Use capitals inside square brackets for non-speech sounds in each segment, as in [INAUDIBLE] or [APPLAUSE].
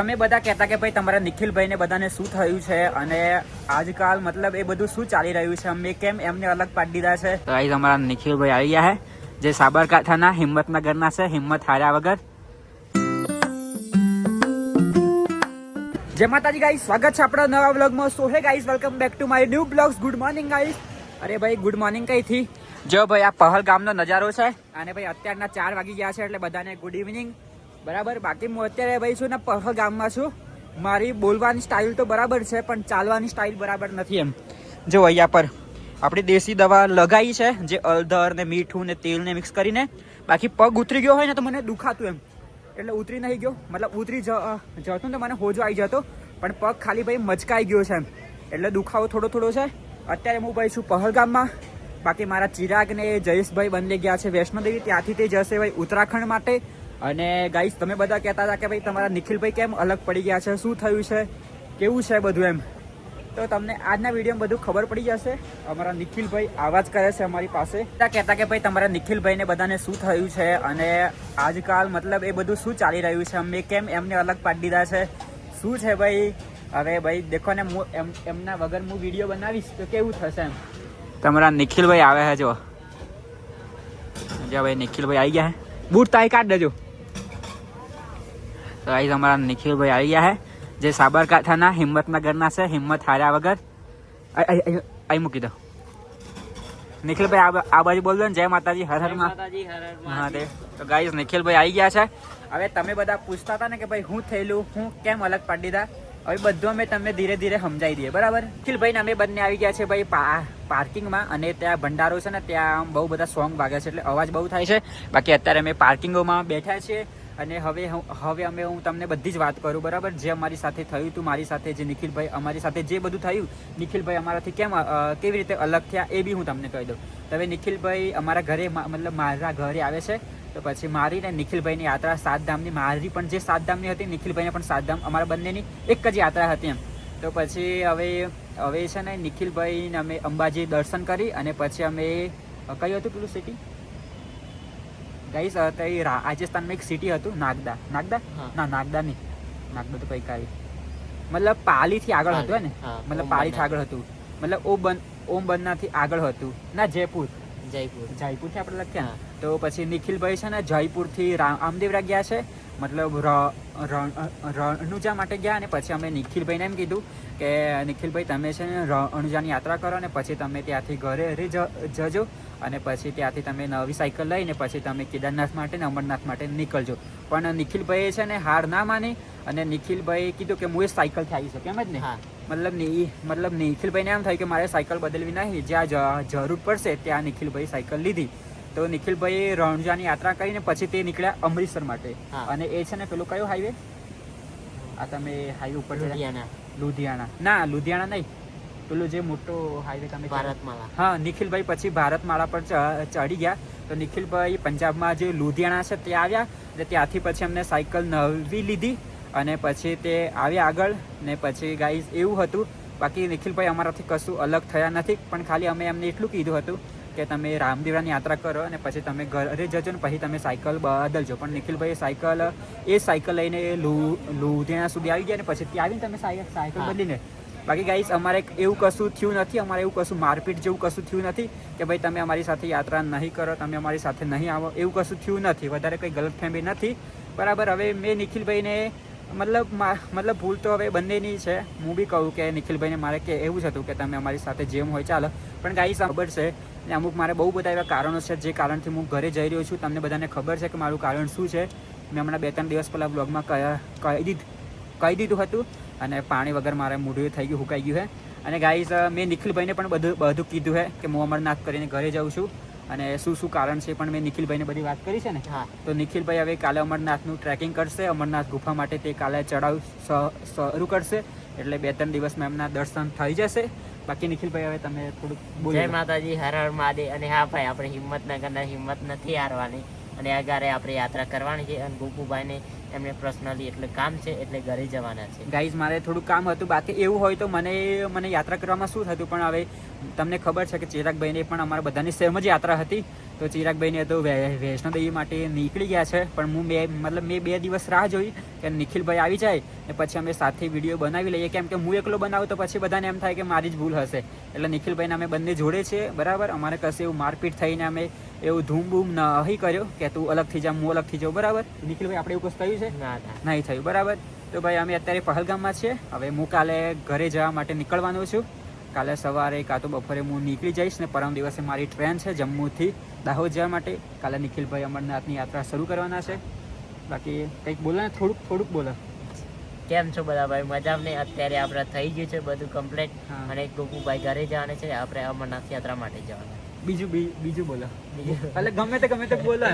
તમે બધા કહેતા કે ભાઈ તમારા નિખિલભાઈને બધાને શું થયું છે અને આજકાલ મતલબ એ બધું શું ચાલી રહ્યું છે? અમે કેમ એમને અલગ પાડી દીધા છે? તો આઈ તમારા નિખિલભાઈ આવી ગયા છે, જે સાબરકાંઠાના, હિંમતનગરના છે. હિંમત હાર્યા વગર. જય માતાજી ગાઈસ સ્વાગત છે આપણા નવા બ્લોગમાં so hey guys welcome back to my new blogs good morning guys અરે ભાઈ ગુડ મોર્નિંગ કઈથી? જો ભાઈ, આ પહલ ગામનો નજારો છે. અને ભાઈ, અત્યારના ચાર વાગી ગયા છે, એટલે બધાને ગુડ ઇવનિંગ બરાબર, બાકી હું અત્યારે ભાઈ છું ને પહલ ગામમાં છું. મારી બોલવાની સ્ટાઇલ તો બરાબર છે, પણ ચાલવાની સ્ટાઇલ બરાબર નથી એમ. જો અહીંયા પર, આપણી દેશી દવા લગાવી છે, જે હળદર ને મીઠું ને તેલ ને મિક્સ કરીને. બાકી પગ ઉતરી ગયો હોય ને તો મને દુખાતું એમ. એટલે ઉતરી નહીં ગયો. મતલબ ઉતરી જતો ને તો મને હોજો આવી જતો. પણ પગ ખાલી ભાઈ મચકાઈ ગયો છે એમ. એટલે દુખાવો થોડો થોડો છે. અત્યારે હું ભાઈ છું પહલગામમાં બાકી મારા ચિરાગ ને જયેશભાઈ બંને ગયા છે વૈષ્ણોદેવી. ત્યાંથી તે જશે ભાઈ ઉત્તરાખંડ માટે. અને ગાઈસ તમે બધા કહેતા હતા કે ભાઈ તમારા નિખિલભાઈ કેમ અલગ પડી ગયા છે? શું થયું છે? કેવું છે બધું એમ? તો તમને આજના વિડીયોમાં બધું ખબર પડી જશે. અમારા નિખિલભાઈ આવા જ કરે છે અમારી પાસે. કહેતા કે ભાઈ તમારા નિખિલભાઈને બધાને શું થયું છે? અને આજકાલ મતલબ એ બધું શું ચાલી રહ્યું છે? અમે કેમ એમને અલગ પાડી દીધા છે? શું છે ભાઈ? હવે ભાઈ, દેખો ને, હું એમ, એમના વગર હું વીડિયો બનાવીશ તો કેવું થશે એમ? તમારા નિખિલભાઈ આવે છે જો ભાઈ, નિખિલભાઈ આવી ગયા બૂટ તાઈ કાઢ દેજો. તો અહીં અમારા નિખિલભાઈ આવી ગયા છે જે સાબરકાંઠાના હિંમતનગરના છે. હિંમત હાર્યા વગર. અહીં- મૂકી દો. નિખિલભાઈ આ બાજુ બોલ દો ને. જય માતાજી હર હર મહાદેવ. તો ગાઈઝ નિખિલભાઈ આવી ગયા છે. હવે તમે બધા પૂછતા હતા ને કે ભાઈ હું થયેલું હું કેમ અલગ પાડી દીધા? હવે બધું અમે તમને ધીરે ધીરે સમજાવી દઈએ. બરાબર? નિખિલભાઈ ને અમે બંને આવી ગયા છે ભાઈ પાર્કિંગમાં અને ત્યાં ભંડારો છે ને ત્યાં બહુ બધા સોંગ વાગે છે એટલે અવાજ બહુ થાય છે. બાકી અત્યારે અમે પાર્કિંગોમાં બેઠા છીએ. અને હવે હવે અમે હું તમને બધી જ વાત કરું, બરાબર? જે અમારી સાથે થયું હતું મારી સાથે જે નિખિલભાઈ અમારી સાથે જે બધું થયું, નિખિલભાઈ અમારાથી કેમ કેવી રીતે અલગ થયા એ બી હું તમને કહી દઉં. હવે નિખિલભાઈ અમારા ઘરે મતલબ મારા ઘરે આવે છે, તો પછી મારી ને નિખિલભાઈની યાત્રા સાત ધામની, મારી પણ જે સાત ધામની હતી, નિખિલભાઈને પણ સાત ધામ અમારા બંનેની એક જ યાત્રા હતી એમ. તો પછી હવે હવે છે ને નિખિલભાઈને અમે અંબાજી દર્શન કરી અને પછી અમે કયું હતું પેલું સિટી ગાઈસ તે રાજસ્થાનમાં એક સિટી હતું નાગદા. નાગદા? ના નાગદા નહીં. નાગદા તો કઈ કાંઈ મતલબ પાલીથી આગળ હતું ને? મતલબ પાલીથી આગળ હતું. મતલબ ઓમ બન ઓમ બનનાથી આગળ હતું. ના જયપુર. જયપુર. જયપુરથી આપણે લખ્યા. તો પછી નિખિલભાઈ છે ને જયપુરથી રામદેવરા ગયા છે. મતલબ રણુજા માટે ગયા અને પછી અમે નિખિલભાઈને એમ કીધું કે નિખિલભાઈ તમે છે ને રણુજાની યાત્રા કરો અને પછી તમે ત્યાંથી ઘરે જજો અને પછી ત્યાંથી તમે નવી સાયકલ લઈને પછી તમે કેદારનાથ માટે ને અમરનાથ માટે નીકળજો. પણ નિખિલભાઈએ છે ને હાર ના માની અને નિખિલભાઈએ કીધું કે હું એ સાયકલથી આવી શકું. એમ જ ને? હા. મતલબની મતલબ નિખિલભાઈને એમ થાય કે મારે સાયકલ બદલવી નહીં જ્યાં જરૂર પડશે ત્યાં નિખિલભાઈ સાયકલ લીધી. તો નિખિલભાઈ રણજાની યાત્રા કરીને પછી તે નીકળ્યા અમૃતસર માટે. અને એ છે ને પેલું કયો હાઈવે આ તમે હાઈવે ઉપર લુધિયાણા ના લુધિયાણા નહીં. પેલું જે મોટો હાઈવે તમે ભારતમાળા હા નિખિલભાઈ પછી ભારતમાળા પર ચડી ગયા. તો નિખિલભાઈ પંજાબમાં જે લુધિયાણા છે ત્યાં આવ્યા અને ત્યાંથી પછી અમને સાયકલ નવી લીધી અને પછી તે આવ્યા આગળ ને પછી ગાઈઝ એવું હતું. બાકી નિખિલભાઈ અમારાથી કશું અલગ થયા નથી. પણ ખાલી અમે એમને એટલું કીધું હતું કે તમે રામદેવરાની યાત્રા કરો અને પછી તમે ઘરે જજો ને પછી તમે સાયકલ બદલજો. પણ નિખિલભાઈ સાયકલ એ સાયકલ લઈને લુધિયાણા સુધી આવી ગયા ને પછી ત્યાં આવીને તમે સાયકલ. બદલીને. બાકી ગાઈસ અમારે એવું કશું થયું નથી અમારે એવું કશું મારપીટ જેવું કશું થયું નથી કે ભાઈ તમે અમારી સાથે યાત્રા નહીં કરો તમે અમારી સાથે નહીં આવો એવું કશું થયું નથી. વધારે કંઈ ગલતફહેમી નથી. બરાબર હવે મેં નિખિલભાઈને મતલબ મતલબ ભૂલ તો હવે બંનેની છે. હું બી કહું કે નિખિલભાઈને મારે કે એવું જ હતું કે તમે અમારી સાથે જેમ હોય ચાલો. પણ ગાઈસ ખબર છે ને અમુક મારે બહુ બધા એવા કારણો છે જે કારણથી હું ઘરે જઈ રહ્યો છું તમને બધાને ખબર છે કે મારું કારણ શું છે? મેં હમણાં બે ત્રણ દિવસ પહેલાં બ્લોગમાં કહી દીધું કહી દીધું હતું અને પાણી વગર મારે મોઢું થઈ ગયું હુકાઈ ગયું છે અને ગાઈઝ મેં નિખિલભાઈને પણ બધું બધું કીધું છે કે હું અમરનાથ કરીને ઘરે જાઉં છું અને શું શું કારણ છે પણ મેં નિખિલભાઈને બધી વાત કરી છે ને? હા. તો નિખિલભાઈ હવે કાલે અમરનાથનું ટ્રેકિંગ કરશે અમરનાથ ગુફા માટે તે કાલે ચડાવ શરૂ કરશે. એટલે બે ત્રણ દિવસમાં એમના દર્શન થઈ જશે. બાકી નિખિલભાઈ હવે તમે થોડુંક જય માતાજી હર હર મહાદેવ. અને હા ભાઈ આપણે હિંમતનગરના હિંમત નથી હારવાની. અને અગારે આપણે યાત્રા કરવાની છે અને ગોપુભાઈને એમને પર્સનલી એટલે કામ છે એટલે ઘરે જવાના છે. ગાઈઝ મારે થોડું કામ હતું. બાકી એવું હોય તો મને મને યાત્રા કરવામાં શું થતું? પણ હવે તમને ખબર છે કે ચિરાગભાઈને પણ અમારા બધાની સેમ જ યાત્રા હતી. તો ચિરાગભાઈને તો વૈ- વૈષ્ણોદેવી માટે નીકળી ગયા છે. પણ હું બે મતલબ મેં બે દિવસ રાહ જોઈ કે નિખિલભાઈ આવી જાય ને પછી અમે સાથે વીડિયો બનાવી લઈએ. કેમ કે હું એકલો બનાવું તો પછી બધાને એમ થાય કે મારી જ ભૂલ હશે. એટલે નિખિલભાઈને અમે બંને જોડે છીએ બરાબર? અમારે કશે એવું મારપીટ થઈને અમે એવું ધૂમ બૂમ નહીં કર્યો કે તું અલગથી જા હું અલગથી જાઉં બરાબર? નિખિલભાઈ આપણે એવું કશું થયું છે? નહીં થયું બરાબર? તો ભાઈ અમે અત્યારે પહલગામમાં છીએ. હવે હું કાલે ઘરે જવા માટે નીકળવાનો છું. કાલે સવારે કાં તો બપોરે હું નીકળી જઈશ ને પરમ દિવસે મારી ટ્રેન છે જમ્મુથી દાહોદ જવા માટે. કાલે નિખિલભાઈ અમરનાથની યાત્રા શરૂ કરવાના છે. બાકી કંઈક બોલો ને થોડુંક થોડુંક બોલો. કેમ છો બધા ભાઈ? મજામાં? નહીં અત્યારે આપણે થઈ ગયું છે બધું કમ્પ્લીટ. અને ગોપુભાઈ ઘરે જવાના છે. આપણે અમરનાથ યાત્રા માટે જવાના. બીજું બીજું બોલો. એટલે ગમે તે ગમે તે બોલો.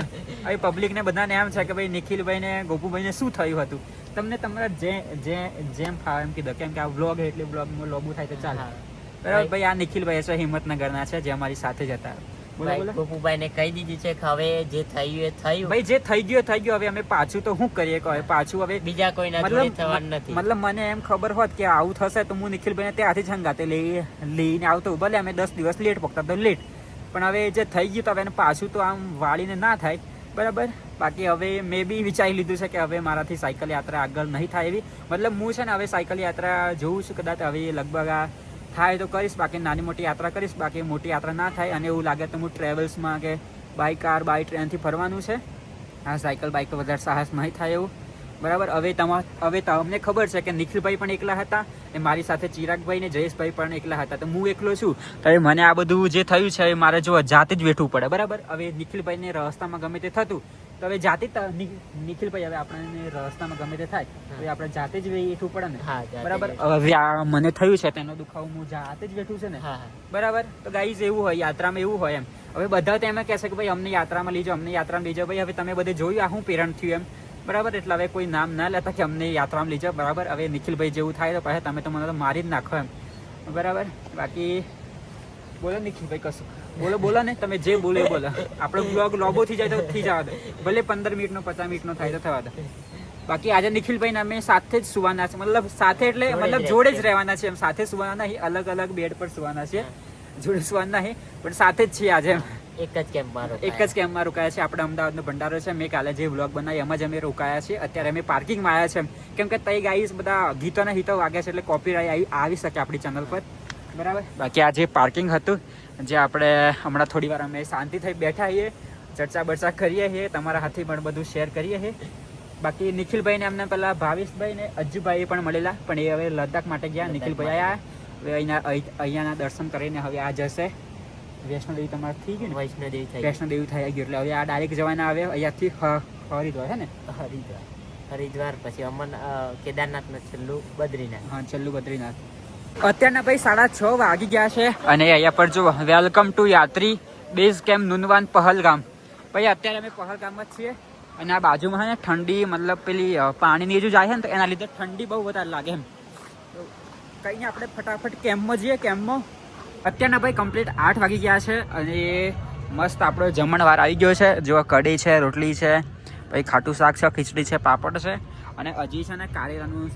હવે પબ્લિકને બધાને એમ છે કે ભાઈ નિખિલભાઈ ને ગોપુભાઈને શું થયું હતું? તમને તમારા જે જે જેમ ફાવે એમ કીધું. કેમ કે આ વ્લોગ એટલે વ્લોગમાં લોબુ થાય તો ચાલે. બરાબર? ભાઈ. આ નિખિલભાઈ છે હિંમતનગરના છે જે અમારી સાથે જ હતા. ગોપુભાઈ ને કહી દીધું છે કે હવે જે થયું એ થયું. ભાઈ જે થઈ ગયો થઈ ગયો. હવે અમે પાછું તો શું કરીએ કે હવે પાછું હવે બીજા કોઈ થવાનું નથી. મતલબ મને એમ ખબર હોત કે આવું થશે તો હું નિખિલભાઈને ત્યાંથી જ હંગાતે લઈ લઈને આવતો ભલે અમે દસ દિવસ લેટ પકતા તો લેટ પણ હવે જે થઈ ગયું તો હવે પાછું તો આમ વાળીને ના થાય. બરાબર? બાકી હવે મેં બી વિચારી લીધું છે કે હવે મારાથી સાયકલ યાત્રા આગળ નહીં થાય એવી. મતલબ હું છે ને હવે સાયકલ યાત્રા જોઉં છું કદાચ. હવે લગભગ આ થાય તો કરીશ, બાકી નાની મોટી યાત્રા કરીશ, બાકી મોટી યાત્રા ના થાય અને એવું લાગે તો હું ટ્રેવલ્સમાં કે બાય કાર બાય ટ્રેનથી ફરવાનું છે. આ સાયકલ બાઇક વધારે સાહસ નહીં થાય એવું. બરાબર? હવે તમા, હવે તમને ખબર છે કે નિખિલભાઈ પણ એકલા હતા ને મારી સાથે ચિરાગભાઈ ને જયેશભાઈ પણ એકલા હતા. તો હું એકલો છું. તો મને આ બધું જે થયું છે એ મારે જો જાતે જ વેઠવું પડે. બરાબર? હવે નિખિલભાઈને રસ્તામાં ગમે તે થતું તો હવે જાતે જ ભાઈ નિખિલભાઈ હવે આપણને રસ્તામાં ગમે તે થાય હવે આપણે જાતે જ વેઠવું પડે ને? બરાબર? હવે મને થયું છે તેનો દુખાવો હું જાતે જ વેઠું છે ને? બરાબર? તો ગાઈઝ એવું હોય યાત્રામાં એવું હોય એમ. હવે બધા તો એમ કહેશે કે ભાઈ અમને યાત્રામાં લઈ જાઓ અમને યાત્રામાં લઈ જાઓ. ભાઈ હવે તમે બધે જોયું આ હું પેરણ થયું એમ. બરાબર? એટલે હવે કોઈ નામ ના લેતા કે અમને યાત્રામાં લઈ જાઓ. બરાબર? હવે નિખિલભાઈ જેવું થાય તો પછી તમે તો મને તો મારી જ નાખો એમ. બરાબર? બાકી બોલો નિખિલભાઈ કશું? બોલો બોલો ને તમે જે બોલો એ બોલો. આપણો બ્લોગ લોબો થઈ જાય તો થઈ જવા દો. ભલે પંદર મિનિટનો પચાસ મિનિટનો થાય તો થવા દો. બાકી આજે નિખિલભાઈ ને અમે સાથે જ સુવાના છે. મતલબ સાથે એટલે મતલબ જોડે જ રહેવાના છે એમ. સાથે સુવાના નહીં અલગ અલગ બેડ પર સુવાના છે જોડે સુવાના નહીં પણ સાથે જ છીએ આજે એક જ કેમ્પ મારો એક જ કેમ્પમાં રોકાયા છે આપણે અમદાવાદનો ભંડારો છે. મેં કાલે જે વ્લોગ બનાવી એમાં જ અમે રોકાયા છે અત્યારે અમે પાર્કિંગમાં આવ્યા છે. કેમ કે તઈ ગાઈસ બધા ગીતોના હિતો વાગ્યા છે એટલે કોપીરાઇટ આવી આવી શકે આપણી ચેનલ પર. બરાબર? બાકી આ જે પાર્કિંગ હતું જે આપણે હમણાં થોડી વાર અમે શાંતિ થઈ બેઠા છીએ ચર્ચા બરચા કરીએ છીએ તમારા હાથે પણ બધું શેર કરીએ છીએ. બાકી નિખિલભાઈને અમને પહેલાં ભાવેશભાઈ ને અજ્જુભાઈ પણ મળેલા પણ એ હવે લદ્દાખ માટે ગયા નિખિલભાઈ આયા. હવે અહીંના અહીંયાના દર્શન કરીને હવે આ જશે. વૈષ્ણોદેવી તમારે થઈ ગયું ને? વૈષ્ણોદેવી થઈ વૈષ્ણોદેવી થઈ ગયું એટલે હવે આ ડાયરેક્ટ જવાના આવે અહીંયાથી હરિદ્વાર હે ને? હરિદ્વાર. હરિદ્વાર પછી અમર કેદારનાથનું છેલ્લું બદ્રીનાથ. હા છેલ્લું બદ્રીનાથ. અત્યારના ભાઈ સાડા છ વાગી ગયા છે. અને અહીંયા પર જો વેલકમ ટુ યાત્રી બેઝ કેમ્પ નુનવાન પહલગામ. ભાઈ, અત્યારે અમે પહલગામમાં જ છીએ અને આ બાજુમાં છે ને ઠંડી, મતલબ પેલી પાણીની જો જાય છે ને તો એના લીધે ઠંડી બહુ વધારે લાગે એમ. કંઈ આપણે ફટાફટ કેમ્પમાં જઈએ કેમ્પમાં અત્યારના ભાઈ કમ્પ્લીટ આઠ વાગી ગયા છે અને મસ્ત આપણો જમણવાર આવી ગયો છે. જો કઢી છે, રોટલી છે, પછી ખાટું શાક છે, ખીચડી છે, પાપડ છે. અને હજી છે ને કારેલાનું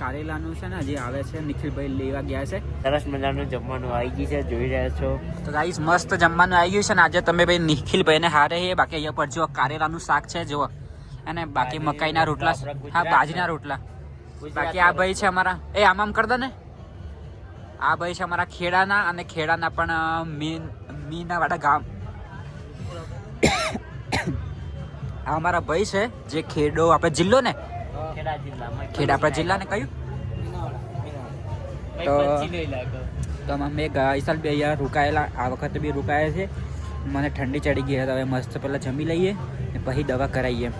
કારેલાનું છે ને હજી આવે છે નિખિલભાઈ લેવા ગયા છે. સરસ મજાનું જમવાનું આવી ગયું છે જોઈ રહ્યા છો. તો ગાઈસ મસ્ત જમવાનું આવી ગયું છે ને આજે તમે ભાઈ નિખિલભાઈને હારે છે બાકી અહીંયા પર જો કારેલાનું શાક છે જુઓ. અને બાકી મકાઈના રોટલા હા. બાજરીના રોટલા. બાકી આ ભાઈ છે અમારા એ આમ આમ કર દો ને. આ ભાઈ છે અમારા ખેડાના અને ખેડાના પણ મીન મીના વાળા ગામ. [COUGHS] આ અમારા ભાઈ છે જે ખેડો આપણે જિલ્લો ને ખેડા જિલ્લામાં ખેડા આપણા જિલ્લાને કયું? તો- તો અમે ગઈ સાલ બે અહીંયા રોકાયેલા આ વખતે બી રોકાયા છે. મને ઠંડી ચડી ગઈ હતી હવે મસ્ત પહેલાં જમી લઈએ ને પછી દવા કરાવીએ